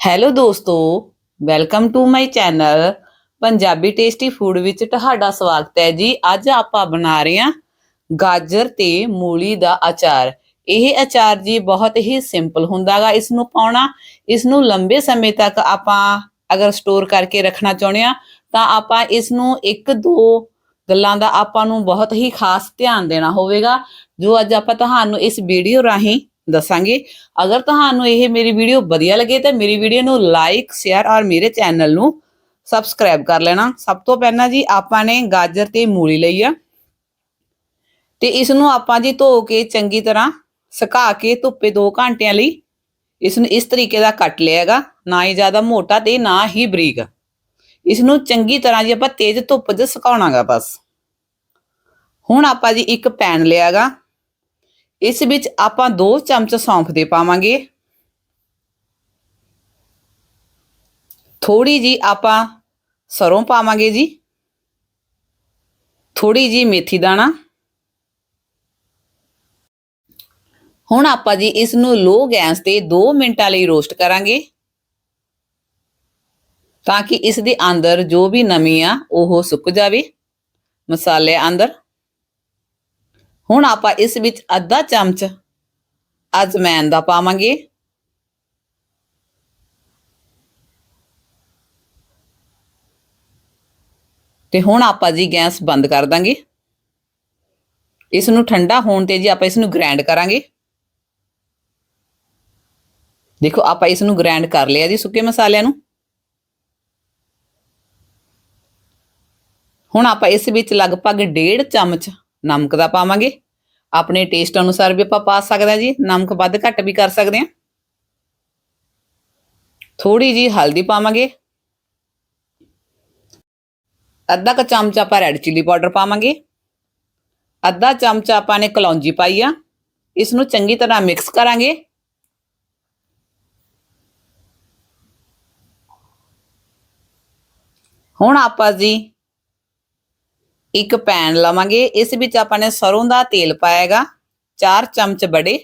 Hello ਦੋਸਤੋ welcome to my channel Punjabi tasty food ਵਿੱਚ ਤੁਹਾਡਾ ਸਵਾਗਤ ਹੈ ਜੀ। ਅੱਜ ਆਪਾਂ ਬਣਾ ਰਹੇ ਹਾਂ ਗਾਜਰ ਤੇ ਮੂਲੀ ਦਾ ਅਚਾਰ। ਇਹ ਅਚਾਰ ਜੀ ਬਹੁਤ ਹੀ ਸਿੰਪਲ ਹੁੰਦਾਗਾ ਇਸ ਨੂੰ ਪਾਉਣਾ ਇਸ ਨੂੰ ਲੰਬੇ ਸਮੇਂ ਤੱਕ ਆਪਾਂ ਅਗਰ ਸਟੋਰ ਕਰਕੇ ਰੱਖਣਾ ਚਾਹੁੰਦੇ ਆ ਤਾਂ ਆਪਾਂ ਇਸ ਨੂੰ ਇੱਕ ਦੋ ਗੱਲਾਂ ਦਾ ਆਪਾਂ ਨੂੰ ਬਹੁਤ ਹੀ ਖਾਸ ਧਿਆਨ ਦੇਣਾ ਹੋਵੇਗਾ। ਜੋ ਅੱਜ ਆਪਾਂ ਤੁਹਾਨੂੰ ਇਸ ਵੀਡੀਓ ਰਾਹੀਂ ਦੱਸਾਂਗੇ। ਅਗਰ ਤੁਹਾਨੂੰ ਇਹ ਮੇਰੀ ਵੀਡੀਓ ਵਧੀਆ ਲੱਗੇ ਤਾਂ ਮੇਰੀ ਵੀਡੀਓ ਨੂੰ ਲਾਈਕ ਸ਼ੇਅਰ ਔਰ ਮੇਰੇ ਚੈਨਲ ਨੂੰ ਸਬਸਕ੍ਰਾਈਬ ਕਰ ਲੈਣਾ। ਸਭ ਤੋਂ ਪਹਿਲਾਂ ਜੀ ਆਪਾਂ ਨੇ ਗਾਜਰ ਤੇ ਮੂਲੀ ਲਈ ਆ। ਤੇ ਇਸ ਨੂੰ ਆਪਾਂ ਜੀ ਧੋ ਕੇ ਚੰਗੀ ਤਰ੍ਹਾਂ ਸੁਕਾ ਕੇ ਧੁੱਪੇ 2 ਘੰਟਿਆਂ ਲਈ ਇਸ ਨੂੰ ਇਸ ਤਰੀਕੇ ਦਾ ਕੱਟ ਲਿਆਗਾ ਨਾ ਹੀ ਜ਼ਿਆਦਾ ਮੋਟਾ ਤੇ ਨਾ ਹੀ ਬਰੀਕ। ਇਸ ਨੂੰ ਚੰਗੀ ਤਰ੍ਹਾਂ ਜੀ ਆਪਾਂ ਤੇਜ਼ ਧੁੱਪ 'ਚ ਸੁਕਾਉਣਾਗਾ ਬਸ। ਹੁਣ ਆਪਾਂ ਜੀ ਇੱਕ ਪੈਨ ਲਿਆਗਾ ਇਸ ਵਿੱਚ ਆਪਾਂ 2 ਚਮਚ ਸੌਂਫ ਦੇ ਪਾਵਾਂਗੇ। ਥੋੜੀ ਜੀ ਆਪਾਂ ਸਰੋਂ ਪਾਵਾਂਗੇ ਜੀ। ਥੋੜੀ ਜੀ ਮੇਥੀ ਦਾਣਾ। ਹੁਣ ਆਪਾਂ ਜੀ ਇਸ ਨੂੰ ਲੋ ਗੈਸ ਤੇ 2 ਮਿੰਟਾਂ ਲਈ ਰੋਸਟ ਕਰਾਂਗੇ। ਤਾਂ ਕਿ ਇਸ ਦੇ ਅੰਦਰ ਜੋ ਵੀ ਨਮੀ ਆ, ਉਹ ਸੁੱਕ ਜਾਵੇ। ਮਸਾਲੇ ਅੰਦਰ। ਹੁਣ ਆਪਾਂ ਇਸ ਵਿੱਚ ਅੱਧਾ ਚਮਚ ਅਜਮੈਨ ਦਾ ਪਾਵਾਂਗੇ। ਤੇ ਹੁਣ ਆਪਾਂ ਜੀ ਗੈਸ ਬੰਦ ਕਰ ਦਾਂਗੇ। ਇਸ ਨੂੰ ਠੰਡਾ ਹੋਣ ਤੇ ਜੀ ਆਪਾਂ ਇਸ ਨੂੰ ਗ੍ਰਾਈਂਡ ਕਰਾਂਗੇ। ਦੇਖੋ, ਆਪਾਂ ਇਸ ਨੂੰ ਗ੍ਰਾਈਂਡ ਕਰ ਲਿਆ ਜੀ ਸੁੱਕੇ ਮਸਾਲਿਆਂ ਨੂੰ। ਹੁਣ ਆਪਾਂ ਇਸ ਵਿੱਚ ਲਗਭਗ 1.5 ਚਮਚ ਨਮਕ ਦਾ ਪਾਵਾਂਗੇ। ਆਪਣੇ ਟੇਸਟ ਅਨੁਸਾਰ ਵੀ ਆਪਾਂ ਪਾ ਸਕਦੇ ਹਾਂ ਜੀ। ਨਮਕ ਵੱਧ ਘੱਟ ਵੀ ਕਰ ਸਕਦੇ ਹਾਂ। ਥੋੜੀ ਜੀ ਹਲਦੀ ਪਾਵਾਂਗੇ। ਅੱਧਾ ਕ ਚਮਚ ਆਪਾਂ ਰੈੱਡ ਚਿੱਲੀ ਪਾਊਡਰ ਪਾਵਾਂਗੇ। ਅੱਧਾ ਚਮਚ ਆਪਾਂ ਨੇ ਕਲੌਂਜੀ ਪਾਈ ਆ। ਇਸ ਨੂੰ ਚੰਗੀ ਤਰ੍ਹਾਂ ਮਿਕਸ ਕਰਾਂਗੇ। ਹੁਣ ਆਪਾਂ ਜੀ ਇੱਕ ਪੈਨ ਲਵਾਂਗੇ। ਇਸ ਵਿੱਚ ਆਪਾਂ ਨੇ ਸਰੋਂ ਦਾ ਤੇਲ ਪਾਏਗਾ 4 ਚਮਚ ਬੜੇ।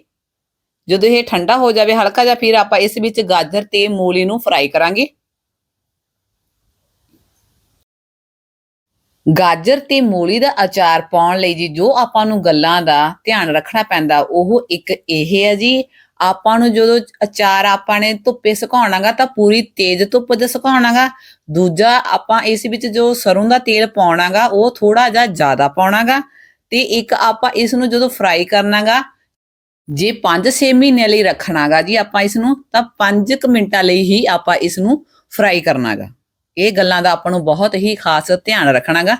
ਜਦੋਂ ਇਹ ਠੰਡਾ ਹੋ ਜਾਵੇ, ਹਲਕਾ ਜਿਹਾ, ਫਿਰ ਆਪਾਂ ਇਸ ਵਿੱਚ ਗਾਜਰ ਤੇ ਮੂਲੀ ਨੂੰ ਫਰਾਈ ਕਰਾਂਗੇ। ਗਾਜਰ ਤੇ ਮੂਲੀ ਦਾ ਅਚਾਰ ਪਾਉਣ ਲਈ ਜੀ, ਜੋ ਆਪਾਂ ਨੂੰ ਗੱਲਾਂ ਦਾ ਧਿਆਨ ਰੱਖਣਾ ਪੈਂਦਾ, ਉਹ ਇੱਕ ਇਹ ਹੈ ਜੀ ਆਪਾਂ ਨੂੰ ਜਦੋਂ ਅਚਾਰ ਆਪਾਂ ਨੇ ਧੁੱਪੇ ਸੁਕਾਉਣਾਗਾ ਤਾਂ ਪੂਰੀ ਤੇਜ਼ ਧੁੱਪ 'ਚ ਸੁਕਾਉਣਾਗਾ। ਦੂਜਾ ਆਪਾਂ ਇਸ ਵਿੱਚ ਜੋ ਸਰੋਂ ਦਾ ਤੇਲ ਪਾਉਣਾਗਾ, ਉਹ ਥੋੜਾ ਜਿਹਾ ਜ਼ਿਆਦਾ ਪਾਉਣਾਗਾ ਤੇ ਇੱਕ ਆਪਾਂ ਇਸ ਨੂੰ ਜਦੋਂ ਫਰਾਈ ਕਰਨਾਗਾ, ਜੇ 5-6 ਮਹੀਨਿਆਂ ਲਈ ਰੱਖਣਾਗਾ ਜੀ ਆਪਾਂ ਇਸ ਨੂੰ, ਤਾਂ 5 ਮਿੰਟਾਂ ਲਈ ਹੀ ਆਪਾਂ ਇਸ ਨੂੰ ਫਰਾਈ ਕਰਨਾਗਾ। ਇਹ ਗੱਲਾਂ ਦਾ ਆਪਾਂ ਨੂੰ ਬਹੁਤ ਹੀ ਖਾਸ ਧਿਆਨ ਰੱਖਣਾਗਾ।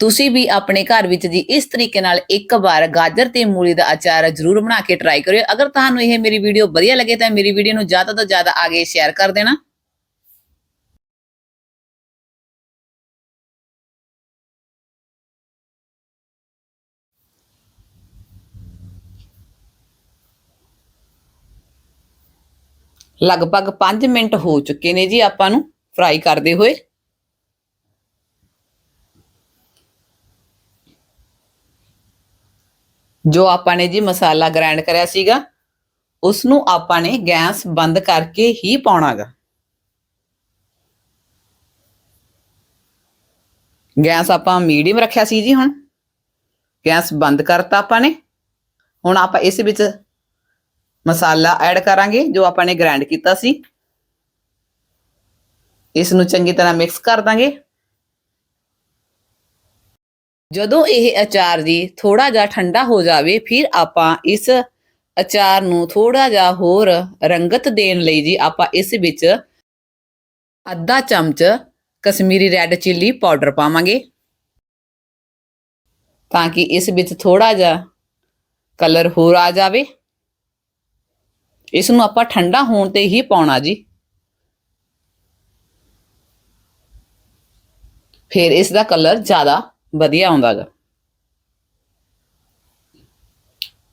ਤੁਸੀਂ ਵੀ ਆਪਣੇ ਘਰ ਵਿੱਚ ਜੀ ਇਸ ਤਰੀਕੇ ਨਾਲ ਇੱਕ ਵਾਰ ਗਾਜਰ ਤੇ ਮੂਲੀ ਦਾ ਅਚਾਰ ਜ਼ਰੂਰ ਬਣਾ ਕੇ ਟਰਾਈ ਕਰਿਓ। ਅਗਰ ਤੁਹਾਨੂੰ ਇਹ ਮੇਰੀ ਵੀਡੀਓ ਵਧੀਆ ਲੱਗੇ ਤਾਂ ਮੇਰੀ ਵੀਡੀਓ ਨੂੰ ਜ਼ਿਆਦਾ ਤੋਂ ਜ਼ਿਆਦਾ ਆਗੇ ਸ਼ੇਅਰ ਕਰ ਦੇਣਾ। ਲਗਭਗ 5 ਮਿੰਟ ਹੋ ਚੁੱਕੇ ਨੇ ਜੀ ਆਪਾਂ ਨੂੰ ਫਰਾਈ ਕਰਦੇ ਹੋਏ। ਜੋ ਆਪਾਂ ਨੇ ਜੀ ਮਸਾਲਾ ਗ੍ਰਾਈਂਡ ਕਰਿਆ ਸੀਗਾ ਉਸ ਨੂੰ ਆਪਾਂ ਨੇ ਗੈਸ ਬੰਦ ਕਰਕੇ ਹੀ ਪਾਉਣਾਗਾ। ਗੈਸ ਆਪਾਂ ਮੀਡੀਅਮ ਰੱਖਿਆ ਸੀ ਜੀ ਹੁਣ। ਗੈਸ ਬੰਦ ਕਰਤਾ ਆਪਾਂ ਨੇ। ਹੁਣ ਆਪਾਂ ਇਸ ਵਿੱਚ ਮਸਾਲਾ ਐਡ ਕਰਾਂਗੇ, ਜੋ ਆਪਾਂ ਨੇ ਗ੍ਰਾਈਂਡ ਕੀਤਾ ਸੀ। ਇਸ ਨੂੰ ਚੰਗੀ ਤਰ੍ਹਾਂ ਮਿਕਸ ਕਰ ਦਾਂਗੇ। ਜਦੋਂ ਇਹ ਅਚਾਰ ਜੀ ਥੋੜਾ ਜਿਹਾ ਠੰਡਾ ਹੋ ਜਾਵੇ, ਫਿਰ ਆਪਾਂ ਇਸ ਅਚਾਰ ਨੂੰ ਥੋੜਾ ਜਿਹਾ ਹੋਰ ਰੰਗਤ ਦੇਣ ਲਈ ਜੀ ਆਪਾਂ ਇਸ ਵਿੱਚ ਅੱਧਾ ਚਮਚ ਕਸ਼ਮੀਰੀ ਰੈੱਡ ਚਿੱਲੀ ਪਾਊਡਰ ਪਾਵਾਂਗੇ। ਤਾਂ ਕਿ ਇਸ ਵਿੱਚ ਥੋੜਾ ਜਿਹਾ ਕਲਰ ਹੋਰ ਆ ਜਾਵੇ। ਇਸ ਨੂੰ ਆਪਾਂ ਠੰਡਾ ਹੋਣ ਤੇ ਹੀ ਪਾਉਣਾ ਜੀ। ਫਿਰ ਇਸ ਦਾ ਕਲਰ ਜ਼ਿਆਦਾ ਵਧੀਆ ਆਉਂਦਾਗਾ।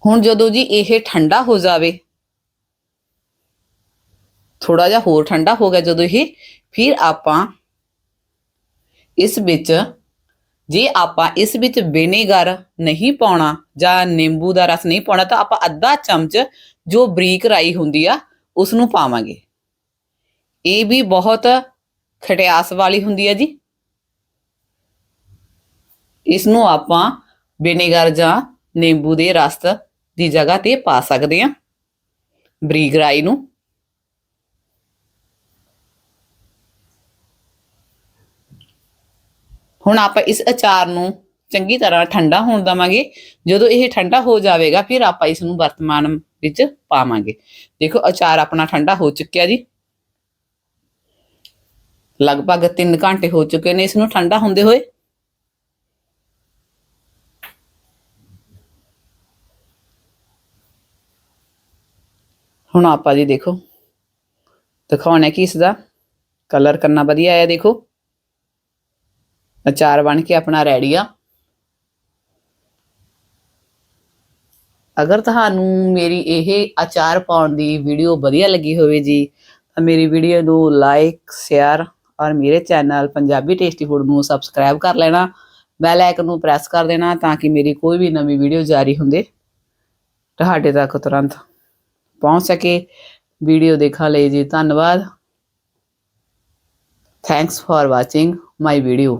ਹੁਣ ਜਦੋਂ ਜੀ ਇਹ ਠੰਡਾ ਹੋ ਜਾਵੇ ਥੋੜਾ ਜਿਹਾ ਹੋਰ ਠੰਡਾ ਹੋ ਗਿਆ ਜਦੋਂ ਇਹ, ਫਿਰ ਆਪਾਂ ਇਸ ਵਿੱਚ, ਜੇ ਆਪਾਂ ਇਸ ਵਿੱਚ ਵਿਨੇਗਰ ਨਹੀਂ ਪਾਉਣਾ ਜਾਂ ਨਿੰਬੂ ਦਾ ਰਸ ਨਹੀਂ ਪਾਉਣਾ, ਤਾਂ ਆਪਾਂ ਅੱਧਾ ਚਮਚ ਜੋ ਬਰੀਕ ਰਾਈ ਹੁੰਦੀ ਆ ਉਸ ਨੂੰ ਪਾਵਾਂਗੇ। ਇਹ ਵੀ ਬਹੁਤ ਖਟਿਆਸ ਵਾਲੀ ਹੁੰਦੀ ਹੈ ਜੀ। ਇਸ ਨੂੰ ਆਪਾਂ ਵਿਨੇਗਰ ਜਾਂ ਨਿੰਬੂ ਦੇ ਰਸ ਦੀ ਜਗ੍ਹਾ ਤੇ ਪਾ ਸਕਦੇ ਹਾਂ। ਬਰੀਕ ਰਾਈ ਨੂੰ। ਹੁਣ ਆਪਾਂ ਇਸ ਅਚਾਰ ਨੂੰ ਚੰਗੀ ਤਰ੍ਹਾਂ ਠੰਡਾ ਹੋਣ ਦਵਾਂਗੇ। ਜਦੋਂ ਇਹ ਠੰਡਾ ਹੋ ਜਾਵੇਗਾ, ਫਿਰ ਆਪਾਂ ਇਸ ਨੂੰ ਵਰਤਮਾਨ ਵਿੱਚ ਪਾਵਾਂਗੇ। ਦੇਖੋ, ਅਚਾਰ ਆਪਣਾ ਠੰਡਾ ਹੋ ਚੁੱਕਿਆ ਜੀ। ਲਗਭਗ 3 ਘੰਟੇ ਹੋ ਚੁੱਕੇ ਨੇ ਇਸ ਨੂੰ ਠੰਡਾ ਹੁੰਦੇ ਹੋਏ। ਹੁਣ ਆਪਾਂ ਜੀ ਦੇਖੋ, ਦਿਖਾਉਣਾ ਕਿ ਇਸ ਦਾ ਕਲਰ ਕਰਨਾ ਵਧੀਆ ਆਇਆ, ਦੇਖੋ। ਅਚਾਰ ਬਣ ਕੇ ਆਪਣਾ ਰੈਡੀ ਆ। ਅਗਰ ਤੁਹਾਨੂੰ ਮੇਰੀ ਇਹ ਅਚਾਰ ਪਾਉਣ ਦੀ ਵੀਡੀਓ ਵਧੀਆ ਲੱਗੀ ਹੋਵੇ ਜੀ, ਤਾਂ ਮੇਰੀ ਵੀਡੀਓ ਨੂੰ ਲਾਈਕ ਸ਼ੇਅਰ ਔਰ ਮੇਰੇ ਚੈਨਲ ਪੰਜਾਬੀ ਟੇਸਟੀ ਫੂਡ ਨੂੰ ਸਬਸਕ੍ਰਾਈਬ ਕਰ ਲੈਣਾ। ਬੈਲ ਆਈਕਨ ਨੂੰ ਪ੍ਰੈਸ ਕਰ ਦੇਣਾ ਤਾਂ ਕਿ ਮੇਰੀ ਕੋਈ ਵੀ ਨਵੀਂ ਵੀਡੀਓ ਜਾਰੀ ਹੁੰਦੇ। ਤੁਹਾਡੇ ਤੱਕ ਤੁਰੰਤ ਪਹੁੰਚ ਸਕੇ। ਵੀਡੀਓ ਦੇਖਣ ਲਈ ਜੀ ਧੰਨਵਾਦ। Thanks for watching my video